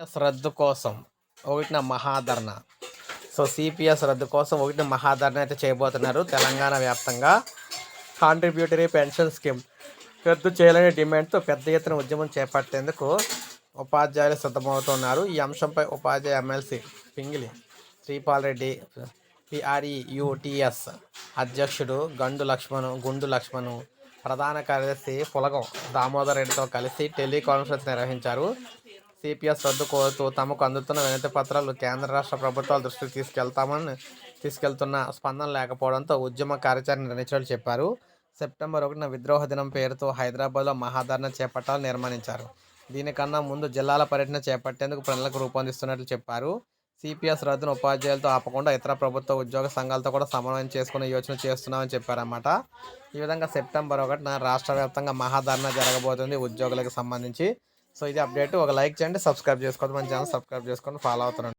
CPS రద్దు కోసం ఒకటిన మహాధరణ. సో సిపిఎస్ రద్దు కోసం ఒకటిన మహాధరణ అయితే చేయబోతున్నారు తెలంగాణ వ్యాప్తంగా. కాంట్రిబ్యూటరీ పెన్షన్ స్కీమ్ రద్దు చేయాలనే డిమాండ్తో పెద్ద ఎత్తున ఉద్యమం చేపట్టేందుకు ఉపాధ్యాయులు సిద్ధమవుతున్నారు. ఈ అంశంపై ఉపాధ్యాయ ఎమ్మెల్సీ పింగిలి శ్రీపాల్ రెడ్డి పిఆర్ఈయుటిఎస్ అధ్యక్షుడు గండు లక్ష్మణు గుండు లక్ష్మణు ప్రధాన కార్యదర్శి పులగం దామోదర్ రెడ్డితో కలిసి టెలికాన్ఫరెన్స్ నిర్వహించారు. సిపిఎస్ రద్దు కోరుతూ తమకు అందుతున్న వినతి పత్రాలు కేంద్ర రాష్ట్ర ప్రభుత్వాల దృష్టికి తీసుకెళ్తామని తీసుకెళ్తున్న స్పందన లేకపోవడంతో ఉద్యమ కార్యాచరణ నిర్ణయించాలని చెప్పారు. సెప్టెంబర్ ఒకటిన విద్రోహ దినం పేరుతో హైదరాబాద్లో మహాధరణ చేపట్టాలని నిర్మాణించారు దీనికన్నా ముందు జిల్లాల పర్యటన చేపట్టేందుకు ప్రణాళిక రూపొందిస్తున్నట్లు చెప్పారు. సిపిఎస్ రద్దును ఉపాధ్యాయులతో ఆపకుండా ఇతర ప్రభుత్వ ఉద్యోగ సంఘాలతో కూడా సమన్వయం చేసుకునే యోచన చేస్తున్నామని చెప్పారన్నమాట. ఈ విధంగా సెప్టెంబర్ ఒకటిన రాష్ట్ర వ్యాప్తంగా మహాధరణ జరగబోతుంది ఉద్యోగులకు సంబంధించి. సో ఇది అప్డేట్. ఒక లైక్ చేయండి సబ్స్క్రైబ్ చేసుకోండి. మన ఛానల్ సబ్స్క్రైబ్ చేసుకొని ఫాలో అవుతారండి.